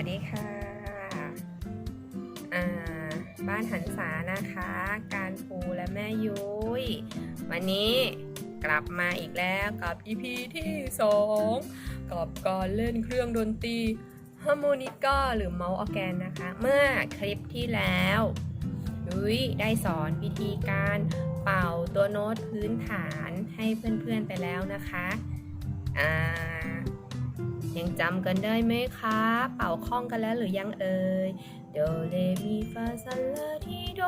วัสดีค่ะ บ้านหันษานะคะ การปูและแม่ยุ้ย วันนี้กลับมาอีกแล้วกับ EP ที่2กับการเล่นเครื่องดนตรีฮาร์โมนิกาหรือเมาส์ออแกนนะคะ เมื่อคลิปที่แล้วยุ้ยได้สอนวิธีการเป่าตัวโน้ตพื้นฐานให้เพื่อนๆไปแล้วนะคะอ่า ยังจำกันได้ไหมคะ เป่าคล่องกันแล้วหรือยังเอ่ยโดเรมีฟาซาลาทีโด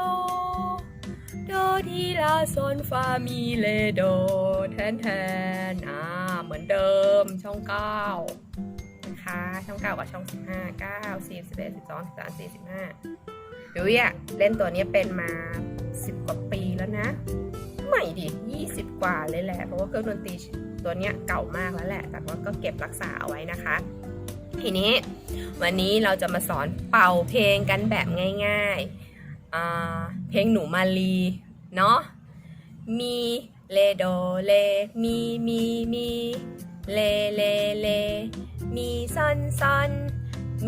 โดทีลาโซนฟามีเลโดแทนแทนอ่าเหมือนเดิมช่อง9นะคะช่อง9กับช่อง15 9 10 11 12 13 14 15ดูอะเล่นตัวนี้เป็นมา10กว่าปีแล้วนะ ใหม่ดิ20กว่าเลยแหละ เพราะว่าเครื่องดนตรี ตัวเนี้ยเก่ามากแล้วแหละ แต่ว่าก็เก็บรักษาเอาไว้นะคะ ทีนี้วันนี้เราจะมาสอนเป่าเพลงกันแบบง่ายๆ เพลงหนูมาลีเนาะ มีเลโดเล มีมีมีเลเลเล มีซอนซอน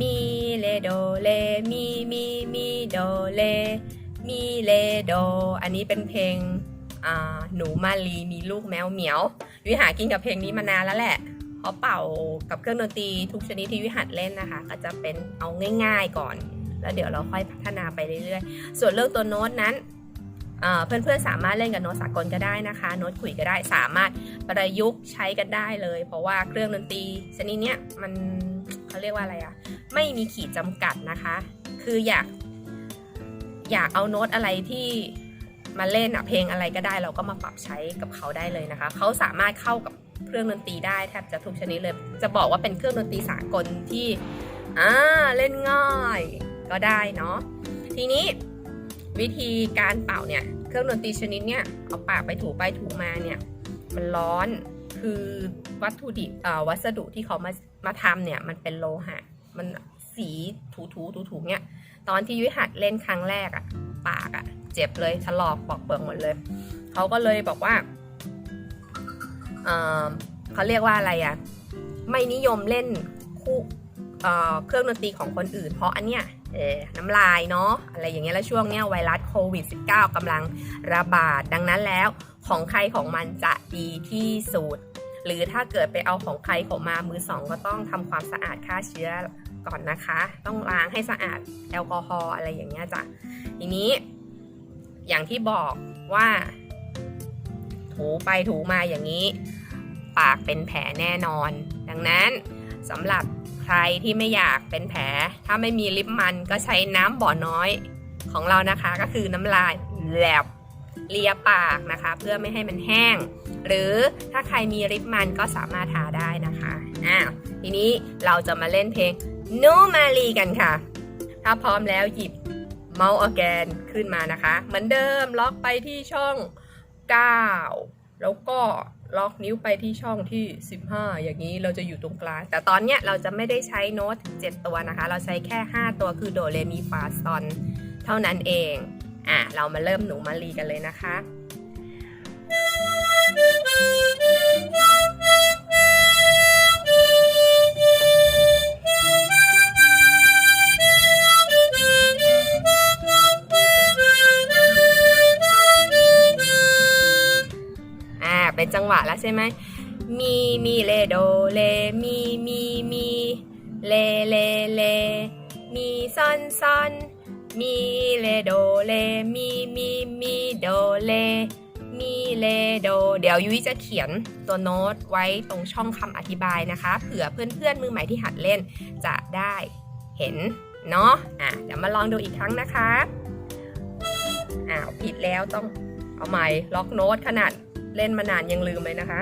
มีเลโดเล มีมีมีโดเล มีเลโด อันนี้เป็นเพลง หนูมาลีมีลูกแมวเหมียววิหากินกับเพลงนี้มานานแล้วแหละเพราะเป่ากับเครื่องดนตรีทุกชนิดที่วิหัดเล่นนะคะ ก็จะเป็นเอาง่าย ๆก่อน แล้วเดี๋ยวเราค่อยพัฒนาไปเรื่อยๆ ส่วนเรื่องตัวโน้ตนั้นเพื่อนๆสามารถเล่นกับโน้ตสากลก็ได้นะคะ โน้ตขุยก็ได้สามารถประยุกต์ใช้กันได้เลย เพราะว่าเครื่องดนตรีชนิดนี้มันเขาเรียกว่าอะไรอะไม่มีขีดจำกัดนะคะ คืออยากอยากเอาโน้ตอะไรที่ มาเล่นอะเพลงอะไรก็ได้เราก็มาปรับใช้กับเขาได้เลยนะคะ เขาสามารถเข้ากับเครื่องดนตรีได้แทบจะทุกชนิดเลย จะบอกว่าเป็นเครื่องดนตรีสากลที่อ่าเล่นง่ายก็ได้เนาะทีนี้วิธีการเป่าเนี่ยเครื่องดนตรีชนิดเนี่ยเอาปากไปถูไปถูมาเนี่ยมันร้อนคือวัตถุดิบวัสดุที่เขามามาทำเนี่ยมันเป็นโลหะ มันสีถูถูถูถูเนี่ยตอนที่ยุ้ยหัดเล่นครั้งแรกอะปากอะ เจ็บเลยถลอกปอกเปลือกหมดเลย เขาก็เลยบอกว่าเเขาเรียกว่าอะไรอะไม่นิยมเล่นคู่เเครื่องดนตรีของคนอื่น เพราะอันเนี้ยน้ำลายเนาะอะไรอย่างเงี้ยแล้วช่วงเนี้ยไวรัสโควิด -19 กำลังระบาดดังนั้นแล้วของใครของมันจะดีที่สุดหรือถ้าเกิดไปเอาของใครของมามือสองก็ต้องทำความสะอาดฆ่าเชื้อก่อนนะคะ ต้องล้างให้สะอาดแอลกอฮอล์อะไรอย่างเงี้ยจ้ะทีนี้ อย่างที่บอกว่า ถูไปถูมาอย่างนี้ ปากเป็นแผลแน่นอน ดังนั้นสำหรับใครที่ไม่อยากเป็นแผล ถ้าไม่มีลิปมันก็ใช้น้ำบ่อน้อยของเรานะคะ ก็คือน้ำลายแลบเลียปากนะคะ เพื่อไม่ให้มันแห้ง หรือถ้าใครมีลิปมันก็สามารถทาได้นะคะอ่าทีนี้เราจะมาเล่นเพลงนูมาลีกันค่ะ ถ้าพร้อมแล้วหยิบ เมาส์ออร์แกนขึ้นมานะคะ เหมือนเดิมล็อกไปที่ช่อง 9 แล้วก็ล็อกนิ้วไปที่ช่องที่ 15 อย่างนี้เราจะอยู่ตรงกลาง แต่ตอนเนี้ยเราจะไม่ได้ใช้โน้ต 7 ตัวนะคะ เราใช้แค่ 5 ตัวคือโดเรมีฟาซอนเท่านั้นเอง อะ เรามาเริ่มหนูมารีกันเลยนะคะ เป็นจังหวะแล้วใช่ไหมมีมีเลโดเลมีมีมีเลเลเลมีซอนซอนมีเลโดเลมีมีมีโดเลมีเลโดเดี๋ยวยุ้ยจะเขียนตัวโน้ตไว้ตรงช่องคำอธิบายนะคะ เผื่อเพื่อนๆมือใหม่ที่หัดเล่นจะได้เห็นเนาะอะเดี๋ยวมาลองดูอีกครั้งนะคะอ้าวผิดแล้วต้องเอาใหม่ล็อกโน้ตขนาด เล่นมานานยังลืมเลยนะคะ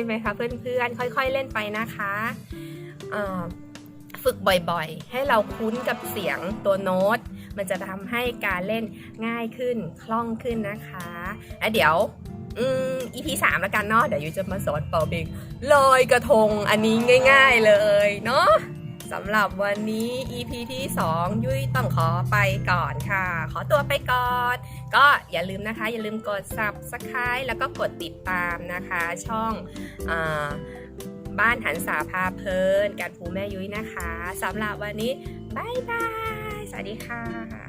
ไหมคะเพื่อนๆ ค่อยๆ เล่นไปนะคะฝึกบ่อยๆ ให้เราคุ้นกับเสียงตัวโน้ต มันจะทำให้การเล่นง่ายขึ้น คล่องขึ้นนะคะอะเดี๋ยวอืม EP 3แล้วกันเนาะ เดี๋ยวยูจะมาสอนเป่าเพลงลอยกระทงอันนี้ง่าย ๆเลยเนาะสำหรับวันนี้ EP ที่ 2 ยุ้ยต้องขอไปก่อนค่ะ ขอตัวไปก่อน ก็อย่าลืมนะคะ อย่าลืมกด subscribe แล้วก็กดติดตามนะคะ ช่องอบ้านหันสาพาเพลิน การภูแม่ยุ้ยนะคะสำหรับวันนี้บายบาย สวัสดีค่ะ